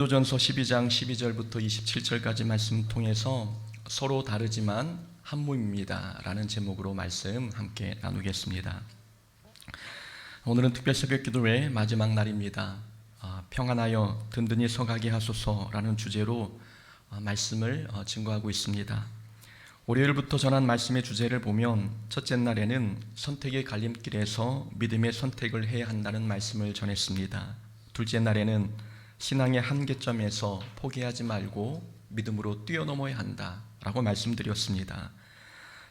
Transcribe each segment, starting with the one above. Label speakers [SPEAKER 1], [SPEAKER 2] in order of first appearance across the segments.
[SPEAKER 1] 도전서 12장 12절부터 27절까지 말씀 통해서 서로 다르지만 한 몸입니다라는 제목으로 말씀 함께 나누겠습니다. 오늘은 특별 새벽 기도회 마지막 날입니다. 아, 평안하여 든든히 서가게 하소서라는 주제로 아, 말씀을 어, 증거하고 있습니다. 월요일부터 전한 말씀의 주제를 보면 첫째 날에는 선택의 갈림길에서 믿음의 선택을 해야 한다는 말씀을 전했습니다. 둘째 날에는 신앙의 한계점에서 포기하지 말고 믿음으로 뛰어넘어야 한다라고 말씀드렸습니다.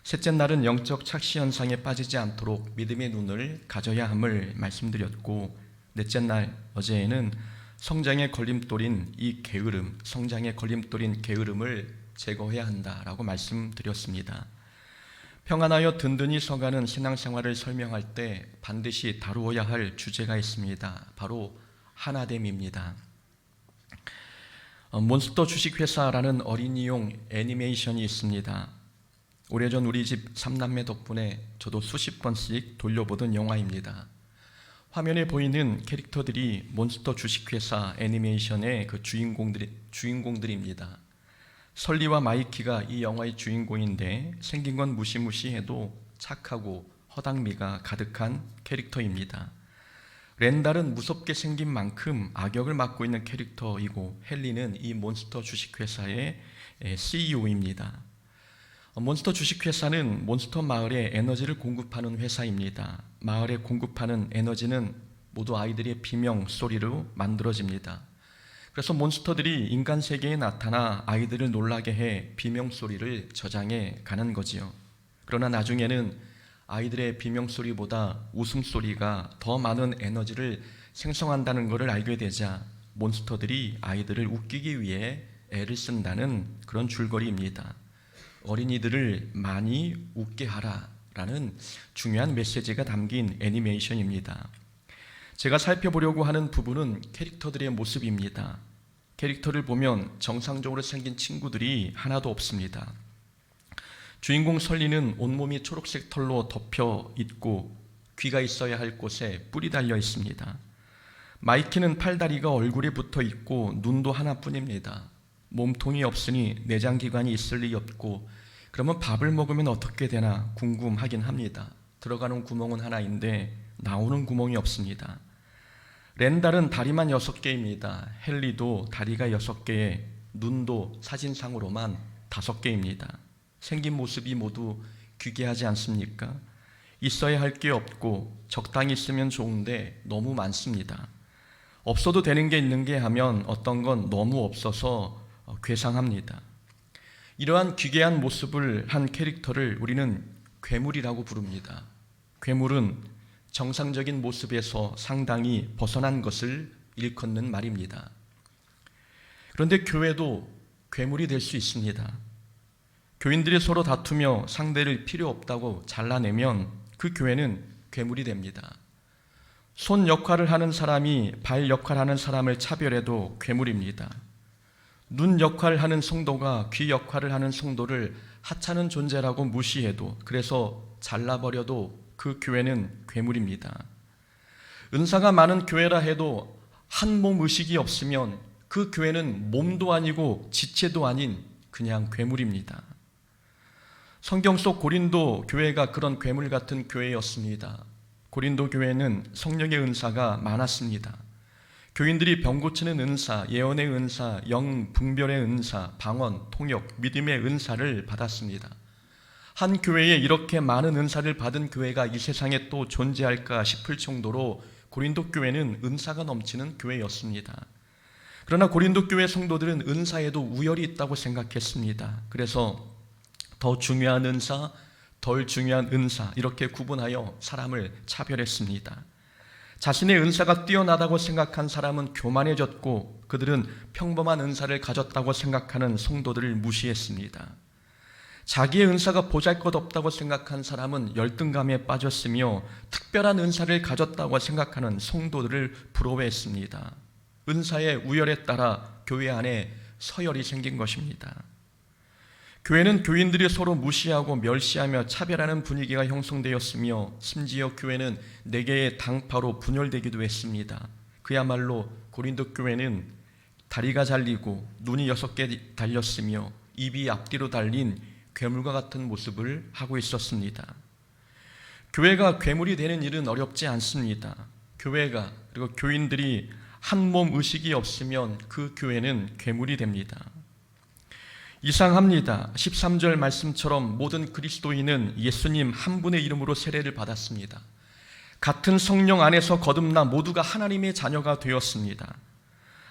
[SPEAKER 1] 셋째 날은 영적 착시 현상에 빠지지 않도록 믿음의 눈을 가져야 함을 말씀드렸고 넷째 날 어제에는 성장의 걸림돌인 이 게으름, 성장의 걸림돌인 게으름을 제거해야 한다라고 말씀드렸습니다. 평안하여 든든히 서가는 신앙생활을 설명할 때 반드시 다루어야 할 주제가 있습니다. 바로 하나됨입니다. 어, 몬스터 주식회사라는 어린이용 애니메이션이 있습니다. 오래전 우리 집 삼남매 덕분에 저도 수십 번씩 돌려보던 영화입니다. 화면에 보이는 캐릭터들이 몬스터 주식회사 애니메이션의 그 주인공들, 주인공들입니다. 설리와 마이키가 이 영화의 주인공인데 생긴 건 무시무시해도 착하고 허당미가 가득한 캐릭터입니다. 렌달은 무섭게 생긴 만큼 악역을 맡고 있는 캐릭터이고 헨리는 이 몬스터 주식회사의 CEO입니다. 몬스터 주식회사는 몬스터 마을에 에너지를 공급하는 회사입니다. 마을에 공급하는 에너지는 모두 아이들의 비명 소리로 만들어집니다. 그래서 몬스터들이 인간 세계에 나타나 아이들을 놀라게 해 비명 소리를 저장해 가는 거지요. 그러나 나중에는 아이들의 비명소리보다 웃음소리가 더 많은 에너지를 생성한다는 것을 알게 되자 몬스터들이 아이들을 웃기기 위해 애를 쓴다는 그런 줄거리입니다. 어린이들을 많이 웃게 하라 라는 중요한 메시지가 담긴 애니메이션입니다. 제가 살펴보려고 하는 부분은 캐릭터들의 모습입니다. 캐릭터를 보면 정상적으로 생긴 친구들이 하나도 없습니다. 주인공 설리는 온몸이 초록색 털로 덮여 있고 귀가 있어야 할 곳에 뿔이 달려 있습니다. 마이키는 팔다리가 얼굴에 붙어 있고 눈도 하나뿐입니다. 몸통이 없으니 내장기관이 있을 리 없고 그러면 밥을 먹으면 어떻게 되나 궁금하긴 합니다. 들어가는 구멍은 하나인데 나오는 구멍이 없습니다. 렌달은 다리만 여섯 개입니다. 헨리도 다리가 여섯 개에 눈도 사진상으로만 다섯 개입니다. 생긴 모습이 모두 귀괴하지 않습니까? 있어야 할 게 없고 적당히 있으면 좋은데 너무 많습니다. 없어도 되는 게 있는 게 하면 어떤 건 너무 없어서 어, 괴상합니다. 이러한 귀괴한 모습을 한 캐릭터를 우리는 괴물이라고 부릅니다. 괴물은 정상적인 모습에서 상당히 벗어난 것을 일컫는 말입니다. 그런데 교회도 괴물이 될 수 있습니다. 교인들이 서로 다투며 상대를 필요 없다고 잘라내면 그 교회는 괴물이 됩니다. 손 역할을 하는 사람이 발 역할하는 사람을 차별해도 괴물입니다. 눈 역할을 하는 성도가 귀 역할을 하는 성도를 하찮은 존재라고 무시해도 그래서 잘라버려도 그 교회는 괴물입니다. 은사가 많은 교회라 해도 한 몸 의식이 없으면 그 교회는 몸도 아니고 지체도 아닌 그냥 괴물입니다. 성경 속 고린도 교회가 그런 괴물 같은 교회였습니다. 고린도 교회는 성령의 은사가 많았습니다. 교인들이 병 고치는 은사, 예언의 은사, 영 분별의 은사, 방언, 통역, 믿음의 은사를 받았습니다. 한 교회에 이렇게 많은 은사를 받은 교회가 이 세상에 또 존재할까 싶을 정도로 고린도 교회는 은사가 넘치는 교회였습니다. 그러나 고린도 교회 성도들은 은사에도 우열이 있다고 생각했습니다. 그래서 더 중요한 은사, 덜 중요한 은사 이렇게 구분하여 사람을 차별했습니다. 자신의 은사가 뛰어나다고 생각한 사람은 교만해졌고 그들은 평범한 은사를 가졌다고 생각하는 성도들을 무시했습니다. 자기의 은사가 보잘것없다고 생각한 사람은 열등감에 빠졌으며 특별한 은사를 가졌다고 생각하는 성도들을 부러워했습니다. 은사의 우열에 따라 교회 안에 서열이 생긴 것입니다. 교회는 교인들이 서로 무시하고 멸시하며 차별하는 분위기가 형성되었으며 심지어 교회는 네 개의 당파로 분열되기도 했습니다. 그야말로 고린도 교회는 다리가 잘리고 눈이 여섯 개 달렸으며 입이 앞뒤로 달린 괴물과 같은 모습을 하고 있었습니다. 교회가 괴물이 되는 일은 어렵지 않습니다. 교회가 그리고 교인들이 한 몸 의식이 없으면 그 교회는 괴물이 됩니다. 이상합니다. 13절 말씀처럼 모든 그리스도인은 예수님 한 분의 이름으로 세례를 받았습니다. 같은 성령 안에서 거듭나 모두가 하나님의 자녀가 되었습니다.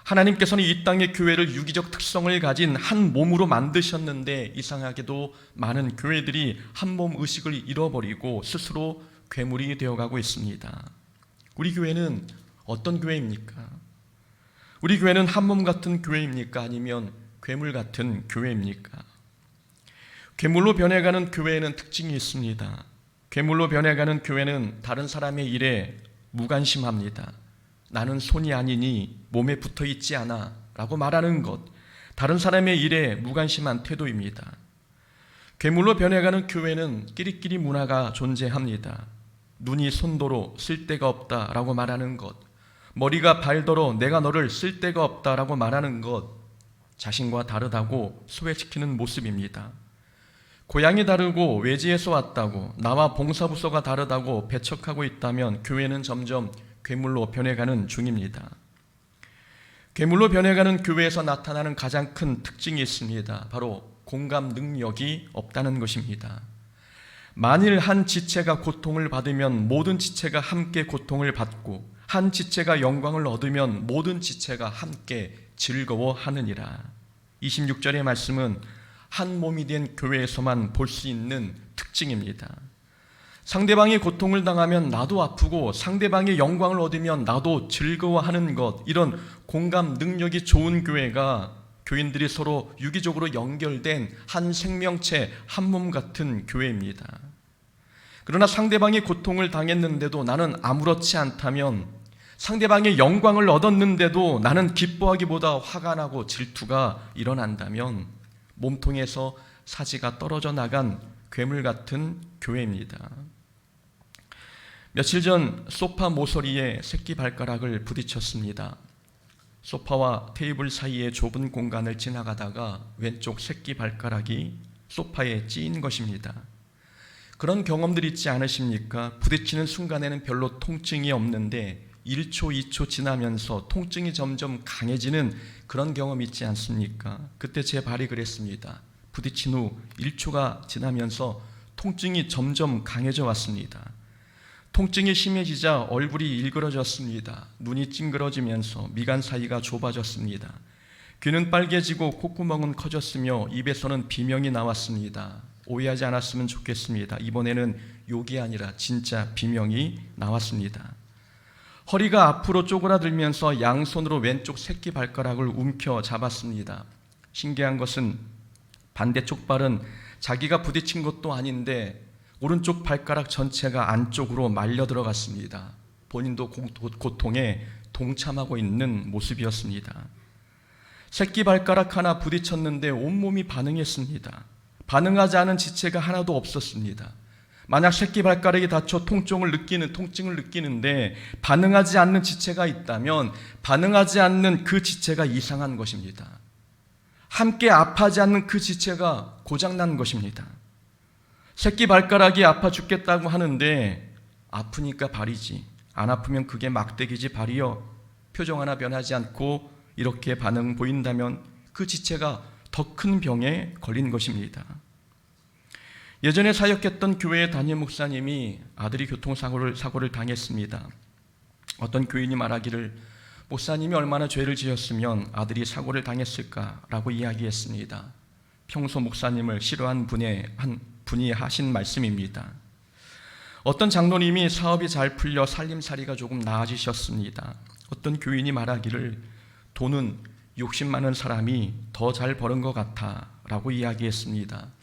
[SPEAKER 1] 하나님께서는 이 땅의 교회를 유기적 특성을 가진 한 몸으로 만드셨는데 이상하게도 많은 교회들이 한 몸 의식을 잃어버리고 스스로 괴물이 되어가고 있습니다. 우리 교회는 어떤 교회입니까? 우리 교회는 한 몸 같은 교회입니까? 아니면 괴물 같은 교회입니까? 괴물로 변해가는 교회에는 특징이 있습니다. 괴물로 변해가는 교회는 다른 사람의 일에 무관심합니다. 나는 손이 아니니 몸에 붙어 있지 않아 라고 말하는 것, 다른 사람의 일에 무관심한 태도입니다. 괴물로 변해가는 교회는 끼리끼리 문화가 존재합니다. 눈이 손도로 쓸데가 없다 라고 말하는 것, 머리가 발도로 내가 너를 쓸데가 없다 라고 말하는 것, 자신과 다르다고 소외시키는 모습입니다. 고향이 다르고 외지에서 왔다고 나와 봉사부서가 다르다고 배척하고 있다면 교회는 점점 괴물로 변해가는 중입니다. 괴물로 변해가는 교회에서 나타나는 가장 큰 특징이 있습니다. 바로 공감 능력이 없다는 것입니다. 만일 한 지체가 고통을 받으면 모든 지체가 함께 고통을 받고 한 지체가 영광을 얻으면 모든 지체가 함께 즐거워하느니라. 26절의 말씀은 한 몸이 된 교회에서만 볼 수 있는 특징입니다. 상대방이 고통을 당하면 나도 아프고 상대방의 영광을 얻으면 나도 즐거워하는 것 이런 공감 능력이 좋은 교회가 교인들이 서로 유기적으로 연결된 한 생명체 한 몸 같은 교회입니다. 그러나 상대방이 고통을 당했는데도 나는 아무렇지 않다면 상대방의 영광을 얻었는데도 나는 기뻐하기보다 화가 나고 질투가 일어난다면 몸통에서 사지가 떨어져 나간 괴물 같은 교회입니다. 며칠 전 소파 모서리에 새끼 발가락을 부딪혔습니다. 소파와 테이블 사이의 좁은 공간을 지나가다가 왼쪽 새끼 발가락이 소파에 찌인 것입니다. 그런 경험들 있지 않으십니까? 부딪히는 순간에는 별로 통증이 없는데 1초, 2초 지나면서 통증이 점점 강해지는 그런 경험 있지 않습니까? 그때 제 발이 그랬습니다. 부딪힌 후 1초가 지나면서 통증이 점점 강해져 왔습니다. 통증이 심해지자 얼굴이 일그러졌습니다. 눈이 찡그러지면서 미간 사이가 좁아졌습니다. 귀는 빨개지고 콧구멍은 커졌으며 입에서는 비명이 나왔습니다. 오해하지 않았으면 좋겠습니다. 이번에는 욕이 아니라 진짜 비명이 나왔습니다. 허리가 앞으로 쪼그라들면서 양손으로 왼쪽 새끼 발가락을 움켜 잡았습니다. 신기한 것은 반대쪽 발은 자기가 부딪힌 것도 아닌데 오른쪽 발가락 전체가 안쪽으로 말려 들어갔습니다. 본인도 고통에 동참하고 있는 모습이었습니다. 새끼 발가락 하나 부딪혔는데 온몸이 반응했습니다. 반응하지 않은 지체가 하나도 없었습니다. 만약 새끼 발가락이 다쳐 통증을 느끼는 통증을 느끼는데 반응하지 않는 지체가 있다면 반응하지 않는 그 지체가 이상한 것입니다. 함께 아파하지 않는 그 지체가 고장난 것입니다. 새끼 발가락이 아파 죽겠다고 하는데 아프니까 발이지 안 아프면 그게 막대기지 발이여 표정 하나 변하지 않고 이렇게 반응 보인다면 그 지체가 더 큰 병에 걸린 것입니다. 예전에 사역했던 교회의 담임 목사님이 아들이 교통사고를 사고를 당했습니다. 어떤 교인이 말하기를 목사님이 얼마나 죄를 지었으면 아들이 사고를 당했을까라고 이야기했습니다. 평소 목사님을 싫어한 분의 한 분이 하신 말씀입니다. 어떤 장로님이 사업이 잘 풀려 살림살이가 조금 나아지셨습니다. 어떤 교인이 말하기를 돈은 욕심 많은 사람이 더 잘 버는 것 같아라고 이야기했습니다.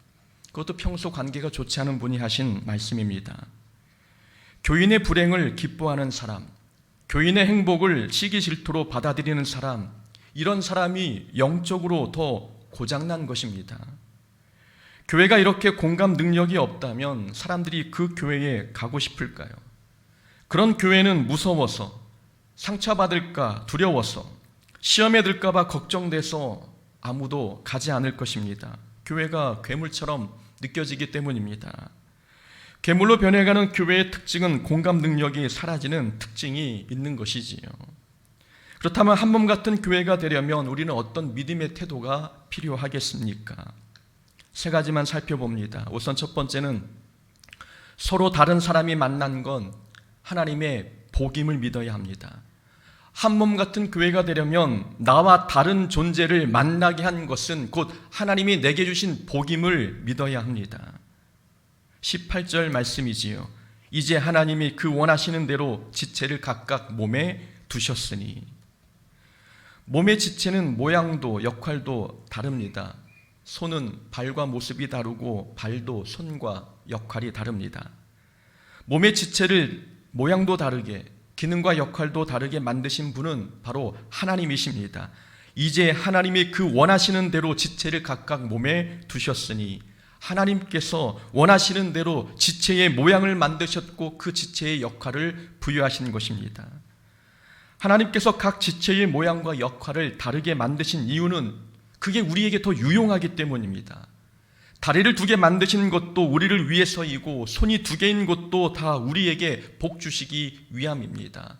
[SPEAKER 1] 그것도 평소 관계가 좋지 않은 분이 하신 말씀입니다. 교인의 불행을 기뻐하는 사람, 교인의 행복을 시기 질투로 받아들이는 사람, 이런 사람이 영적으로 더 고장난 것입니다. 교회가 이렇게 공감 능력이 없다면 사람들이 그 교회에 가고 싶을까요? 그런 교회는 무서워서, 상처받을까 두려워서, 시험에 들까봐 걱정돼서 아무도 가지 않을 것입니다. 교회가 괴물처럼 느껴지기 때문입니다. 괴물로 변해가는 교회의 특징은 공감 능력이 사라지는 특징이 있는 것이지요. 그렇다면 한 몸 같은 교회가 되려면 우리는 어떤 믿음의 태도가 필요하겠습니까? 세 가지만 살펴봅니다. 우선 첫 번째는 서로 다른 사람이 만난 건 하나님의 복임을 믿어야 합니다. 한 몸 같은 교회가 되려면 나와 다른 존재를 만나게 한 것은 곧 하나님이 내게 주신 복임을 믿어야 합니다. 18절 말씀이지요. 이제 하나님이 그 원하시는 대로 지체를 각각 몸에 두셨으니 몸의 지체는 모양도 역할도 다릅니다. 손은 발과 모습이 다르고 발도 손과 역할이 다릅니다. 몸의 지체를 모양도 다르게 기능과 역할도 다르게 만드신 분은 바로 하나님이십니다. 이제 하나님이 그 원하시는 대로 지체를 각각 몸에 두셨으니 하나님께서 원하시는 대로 지체의 모양을 만드셨고 그 지체의 역할을 부여하신 것입니다. 하나님께서 각 지체의 모양과 역할을 다르게 만드신 이유는 그게 우리에게 더 유용하기 때문입니다. 다리를 두 개 만드신 것도 우리를 위해서이고 손이 두 개인 것도 다 우리에게 복 주시기 위함입니다.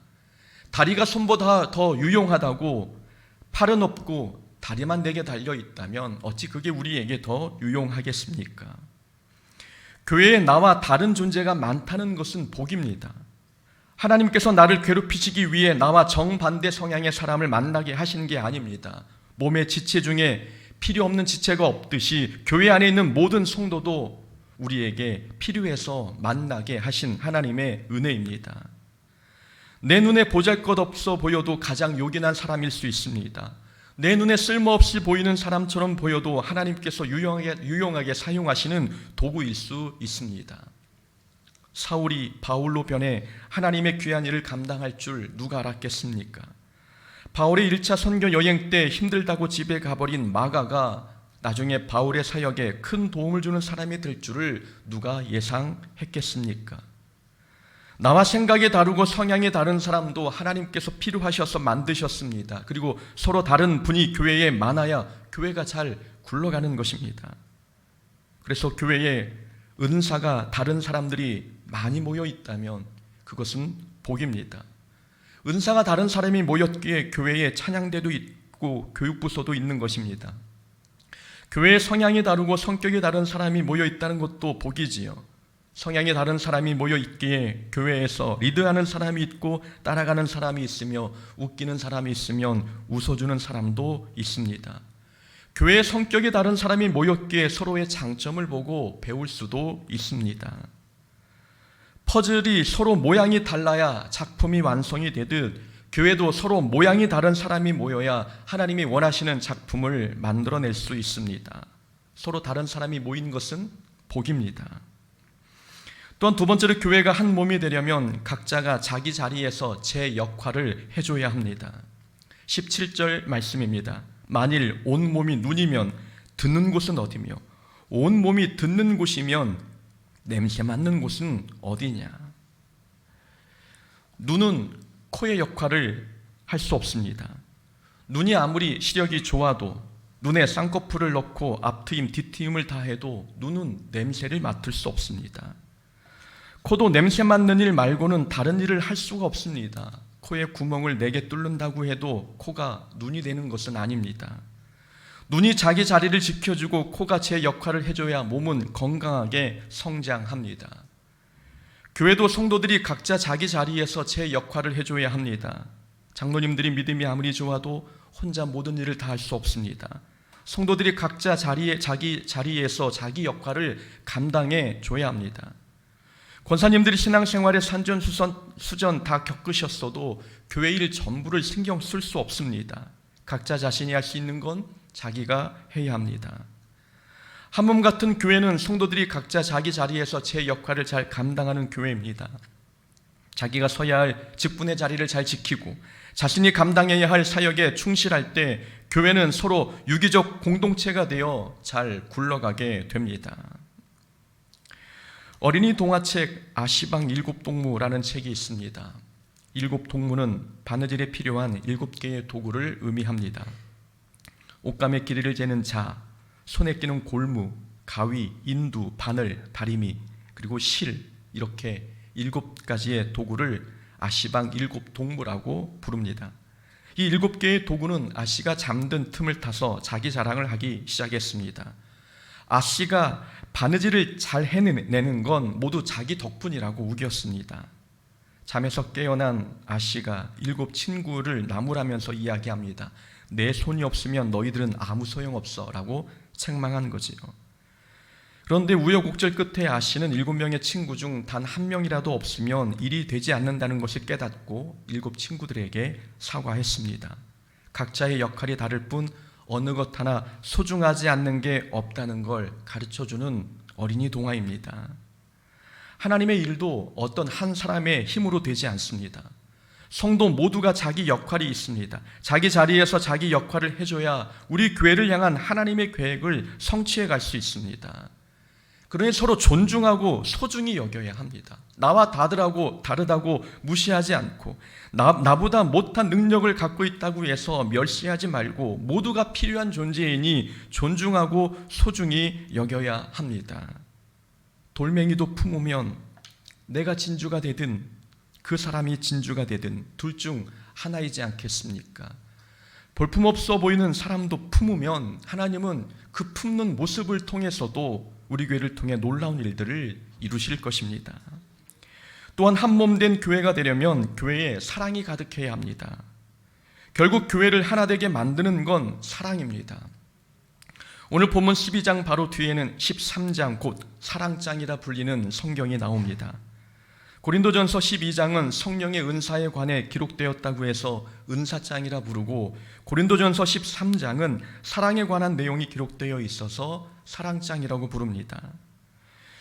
[SPEAKER 1] 다리가 손보다 더 유용하다고 팔은 없고 다리만 네개 달려 있다면 어찌 그게 우리에게 더 유용하겠습니까? 교회에 나와 다른 존재가 많다는 것은 복입니다. 하나님께서 나를 괴롭히시기 위해 나와 정반대 성향의 사람을 만나게 하신 게 아닙니다. 몸의 지체 중에 필요 없는 지체가 없듯이 교회 안에 있는 모든 성도도 우리에게 필요해서 만나게 하신 하나님의 은혜입니다. 내 눈에 보잘 것 없어 보여도 가장 요긴한 사람일 수 있습니다. 내 눈에 쓸모없이 보이는 사람처럼 보여도 하나님께서 유용하게, 유용하게 사용하시는 도구일 수 있습니다. 사울이 바울로 변해 하나님의 귀한 일을 감당할 줄 누가 알았겠습니까? 바울의 1차 선교 여행 때 힘들다고 집에 가버린 마가가 나중에 바울의 사역에 큰 도움을 주는 사람이 될 줄을 누가 예상했겠습니까? 나와 생각이 다르고 성향이 다른 사람도 하나님께서 필요하셔서 만드셨습니다. 그리고 서로 다른 분이 교회에 많아야 교회가 잘 굴러가는 것입니다. 그래서 교회에 은사가 다른 사람들이 많이 모여 있다면 그것은 복입니다. 은사가 다른 사람이 모였기에 교회에 찬양대도 있고 교육부서도 있는 것입니다. 교회의 성향이 다르고 성격이 다른 사람이 모여 있다는 것도 복이지요. 성향이 다른 사람이 모여 있기에 교회에서 리드하는 사람이 있고 따라가는 사람이 있으며 웃기는 사람이 있으면 웃어주는 사람도 있습니다. 교회의 성격이 다른 사람이 모였기에 서로의 장점을 보고 배울 수도 있습니다. 퍼즐이 서로 모양이 달라야 작품이 완성이 되듯 교회도 서로 모양이 다른 사람이 모여야 하나님이 원하시는 작품을 만들어낼 수 있습니다. 서로 다른 사람이 모인 것은 복입니다. 또한 두 번째로 교회가 한 몸이 되려면 각자가 자기 자리에서 제 역할을 해줘야 합니다. 17절 말씀입니다. 만일 온 몸이 눈이면 듣는 곳은 어디며 온 몸이 듣는 곳이면 냄새 맡는 곳은 어디냐? 눈은 코의 역할을 할 수 없습니다. 눈이 아무리 시력이 좋아도 눈에 쌍꺼풀을 넣고 앞트임 뒤트임을 다 해도 눈은 냄새를 맡을 수 없습니다. 코도 냄새 맡는 일 말고는 다른 일을 할 수가 없습니다. 코에 구멍을 네개 뚫는다고 해도 코가 눈이 되는 것은 아닙니다. 눈이 자기 자리를 지켜주고 코가 제 역할을 해줘야 몸은 건강하게 성장합니다. 교회도 성도들이 각자 자기 자리에서 제 역할을 해줘야 합니다. 장로님들이 믿음이 아무리 좋아도 혼자 모든 일을 다 할 수 없습니다. 성도들이 각자 자리에 자기 자리에서 자기 역할을 감당해 줘야 합니다. 권사님들이 신앙생활에 산전수전 수전 다 겪으셨어도 교회 일 전부를 신경 쓸 수 없습니다. 각자 자신이 할 수 있는 건 자기가 해야 합니다. 한 몸 같은 교회는 성도들이 각자 자기 자리에서 제 역할을 잘 감당하는 교회입니다. 자기가 서야 할 직분의 자리를 잘 지키고 자신이 감당해야 할 사역에 충실할 때 교회는 서로 유기적 공동체가 되어 잘 굴러가게 됩니다. 어린이 동화책 아시방 일곱 동무라는 책이 있습니다. 일곱 동무는 바느질에 필요한 일곱 개의 도구를 의미합니다. 옷감의 길이를 재는 자, 손에 끼는 골무, 가위, 인두, 바늘, 다리미, 그리고 실 이렇게 일곱 가지의 도구를 아시방 일곱 동무라고 부릅니다. 이 일곱 개의 도구는 아씨가 잠든 틈을 타서 자기 자랑을 하기 시작했습니다. 아씨가 바느질을 잘 해내는 건 모두 자기 덕분이라고 우겼습니다. 잠에서 깨어난 아씨가 일곱 친구를 나무라면서 이야기합니다. 내 손이 없으면 너희들은 아무 소용없어라고 책망한 거지요. 그런데 우여곡절 끝에 아씨는 일곱 명의 친구 중 단 한 명이라도 없으면 일이 되지 않는다는 것을 깨닫고 일곱 친구들에게 사과했습니다. 각자의 역할이 다를 뿐 어느 것 하나 소중하지 않는 게 없다는 걸 가르쳐 주는 어린이 동화입니다. 하나님의 일도 어떤 한 사람의 힘으로 되지 않습니다. 성도 모두가 자기 역할이 있습니다. 자기 자리에서 자기 역할을 해줘야 우리 교회를 향한 하나님의 계획을 성취해 갈 수 있습니다. 그러니 서로 존중하고 소중히 여겨야 합니다. 나와 다르다고 다르다고 무시하지 않고 나, 나보다 못한 능력을 갖고 있다고 해서 멸시하지 말고 모두가 필요한 존재이니 존중하고 소중히 여겨야 합니다. 돌멩이도 품으면 내가 진주가 되든 그 사람이 진주가 되든 둘 중 하나이지 않겠습니까? 볼품없어 보이는 사람도 품으면 하나님은 그 품는 모습을 통해서도 우리 교회를 통해 놀라운 일들을 이루실 것입니다. 또한 한 몸 된 교회가 되려면 교회에 사랑이 가득해야 합니다. 결국 교회를 하나 되게 만드는 건 사랑입니다. 오늘 본문 12장 바로 뒤에는 13장 곧 사랑장이라 불리는 성경이 나옵니다. 고린도전서 12장은 성령의 은사에 관해 기록되었다고 해서 은사장이라 부르고 고린도전서 13장은 사랑에 관한 내용이 기록되어 있어서 사랑장이라고 부릅니다.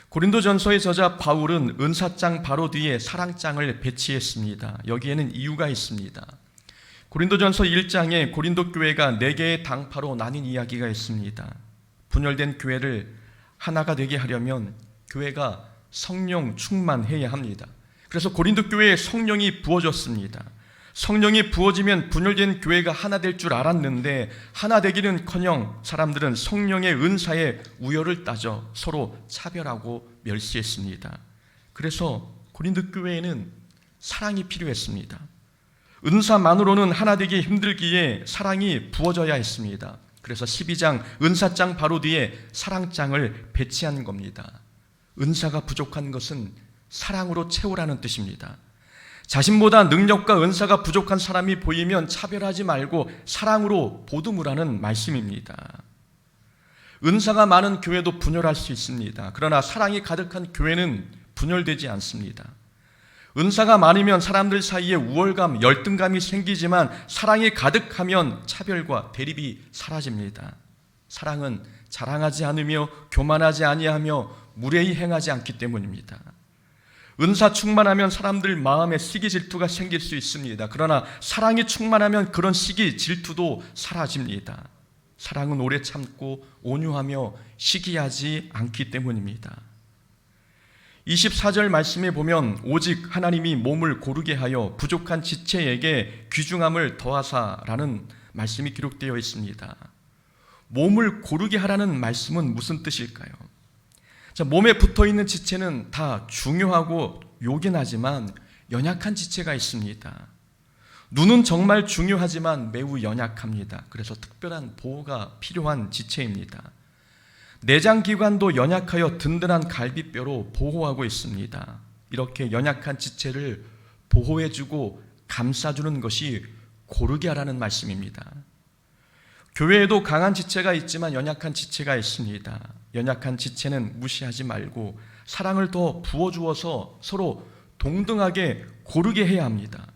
[SPEAKER 1] 고린도전서의 저자 바울은 은사장 바로 뒤에 사랑장을 배치했습니다. 여기에는 이유가 있습니다. 고린도전서 1장에 고린도 교회가 네 개의 당파로 나뉜 이야기가 있습니다. 분열된 교회를 하나가 되게 하려면 교회가 성령 충만해야 합니다. 그래서 고린도 교회에 성령이 부어졌습니다. 성령이 부어지면 분열된 교회가 하나 될 줄 알았는데 하나 되기는커녕 사람들은 성령의 은사에 우열을 따져 서로 차별하고 멸시했습니다. 그래서 고린도 교회에는 사랑이 필요했습니다. 은사만으로는 하나 되기 힘들기에 사랑이 부어져야 했습니다. 그래서 12장 은사장 바로 뒤에 사랑장을 배치한 겁니다. 은사가 부족한 것은 사랑으로 채우라는 뜻입니다. 자신보다 능력과 은사가 부족한 사람이 보이면 차별하지 말고 사랑으로 보듬으라는 말씀입니다. 은사가 많은 교회도 분열할 수 있습니다. 그러나 사랑이 가득한 교회는 분열되지 않습니다. 은사가 많으면 사람들 사이에 우월감, 열등감이 생기지만 사랑이 가득하면 차별과 대립이 사라집니다. 사랑은 자랑하지 않으며 교만하지 아니하며 무례히 행하지 않기 때문입니다. 은사 충만하면 사람들 마음에 시기 질투가 생길 수 있습니다. 그러나 사랑이 충만하면 그런 시기 질투도 사라집니다. 사랑은 오래 참고 온유하며 시기하지 않기 때문입니다. 24절 말씀에 보면 오직 하나님이 몸을 고르게 하여 부족한 지체에게 귀중함을 더하사라는 말씀이 기록되어 있습니다. 몸을 고르게 하라는 말씀은 무슨 뜻일까요? 자, 몸에 붙어 있는 지체는 다 중요하고 요긴하지만 연약한 지체가 있습니다. 눈은 정말 중요하지만 매우 연약합니다. 그래서 특별한 보호가 필요한 지체입니다. 내장 기관도 연약하여 든든한 갈비뼈로 보호하고 있습니다. 이렇게 연약한 지체를 보호해주고 감싸주는 것이 고르게 하라는 말씀입니다. 교회에도 강한 지체가 있지만 연약한 지체가 있습니다. 연약한 지체는 무시하지 말고 사랑을 더 부어주어서 서로 동등하게 고르게 해야 합니다.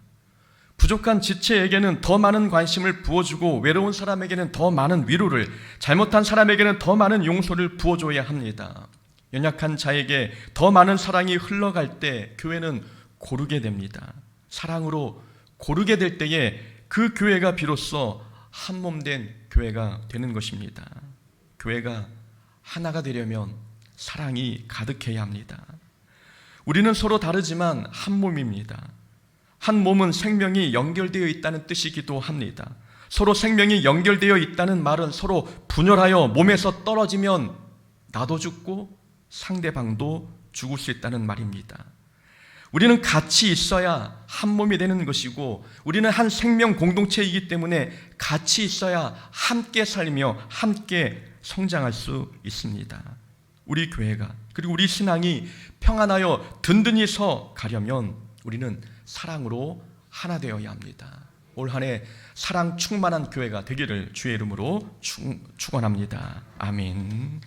[SPEAKER 1] 부족한 지체에게는 더 많은 관심을 부어주고 외로운 사람에게는 더 많은 위로를, 잘못한 사람에게는 더 많은 용서를 부어줘야 합니다. 연약한 자에게 더 많은 사랑이 흘러갈 때 교회는 고르게 됩니다. 사랑으로 고르게 될 때에 그 교회가 비로소 한 몸 된 교회가 되는 것입니다. 교회가 하나가 되려면 사랑이 가득해야 합니다. 우리는 서로 다르지만 한 몸입니다. 한 몸은 생명이 연결되어 있다는 뜻이기도 합니다. 서로 생명이 연결되어 있다는 말은 서로 분열하여 몸에서 떨어지면 나도 죽고 상대방도 죽을 수 있다는 말입니다. 우리는 같이 있어야 한 몸이 되는 것이고 우리는 한 생명 공동체이기 때문에 같이 있어야 함께 살며 함께 성장할 수 있습니다. 우리 교회가 그리고 우리 신앙이 평안하여 든든히 서 가려면 우리는 사랑으로 하나 되어야 합니다. 올 한해 사랑 충만한 교회가 되기를 주의 이름으로 축- 축원합니다. 아멘.